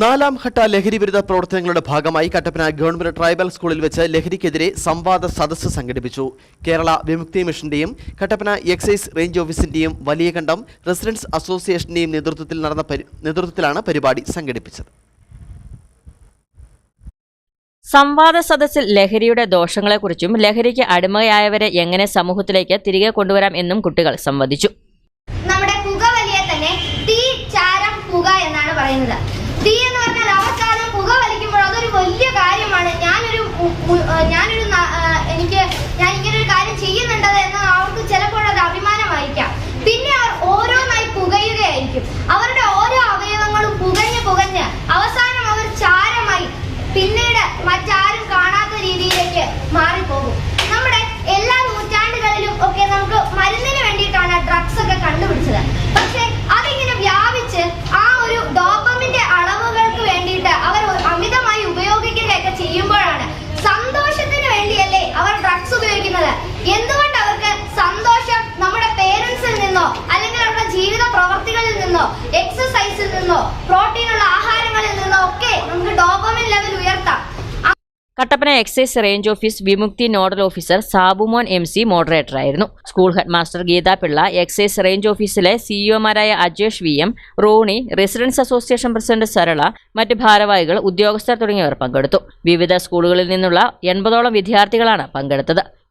നാലാം ഘട്ട ലഹരി വിരുദ്ധ പ്രവർത്തനങ്ങളുടെ ഭാഗമായി കട്ടപ്പന ഗവൺമെന്റ് ട്രൈബൽ സ്കൂളിൽ വെച്ച് ലഹരിക്കെതിരെ സംവാദ സദസ്സ് സംഘടിപ്പിച്ചു. കേരള വിമുക്തി മിഷന്റെയും കട്ടപ്പന എക്സൈസ് റേഞ്ച് ഓഫീസിന്റെയും വലിയ വലിയകണ്ഠം റെസിഡൻസ് അസോസിയേഷന്റെയും നേതൃത്വത്തിൽ നടന്ന നേതൃത്വത്തിലാണ് പരിപാടി സംഘടിപ്പിച്ചത്. സംവാദ സദസ്സിൽ ലഹരിയുടെ ദോഷങ്ങളെക്കുറിച്ചും ലഹരിക്ക് അടിമയായവരെ എങ്ങനെ സമൂഹത്തിലേക്ക് തിരികെ കൊണ്ടുവരാം എന്നും കുട്ടികൾ സംവദിച്ചു. നമ്മുടെ പുകവലിയെ തന്നെ തീ ചാരം പുക എന്നാണ് പറയുന്നത്. തീ എന്ന് പറഞ്ഞാൽ അവസാനം പുക വലിക്കുമ്പോൾ അതൊരു വലിയ കാര്യമാണ്. ഞാനൊരു ഞാനൊരു എനിക്ക് ഞാൻ ഇങ്ങനെ ഒരു കാര്യം ചെയ്യുന്നുണ്ടത് എന്ന് അവർക്ക് ചിലപ്പോൾ അത് അഭിമാനമായിരിക്കാം. പിന്നെ അവർ ഓരോന്നായി പുകയുകയായിരിക്കും. അവരുടെ ഓരോ അവയവങ്ങളും പുകഞ്ഞ് പുകഞ്ഞ് അവസാനം അവർ ചാരമായി പിന്നീട് മറ്റാരും കാണാത്ത രീതിയിലേക്ക് മാറിപ്പോകും. എക്സസൈസിൽ നിന്നോ പ്രോട്ടീനുള്ള ആഹാരങ്ങളിൽ നിന്നോ ഒക്കെ നമുക്ക് dopamine level ഉയർത്താം. Kattappana excise range office Vimukthi nodal officer Sabumon M C മോഡറേറ്ററായിരുന്നു school head master Geethapillai excise range ഓഫീസിലെ സിഇഒമാരായ Ajesh V M Roni residents association president Sarala മറ്റ് ഭാരവാഹികൾ ഉദ്യോഗസ്ഥർ തുടങ്ങിയവർ പങ്കെടുത്തു. വിവിധ സ്കൂളുകളിൽ നിന്നുള്ള എൺപതോളം വിദ്യാർത്ഥികളാണ് പങ്കെടുത്തത്.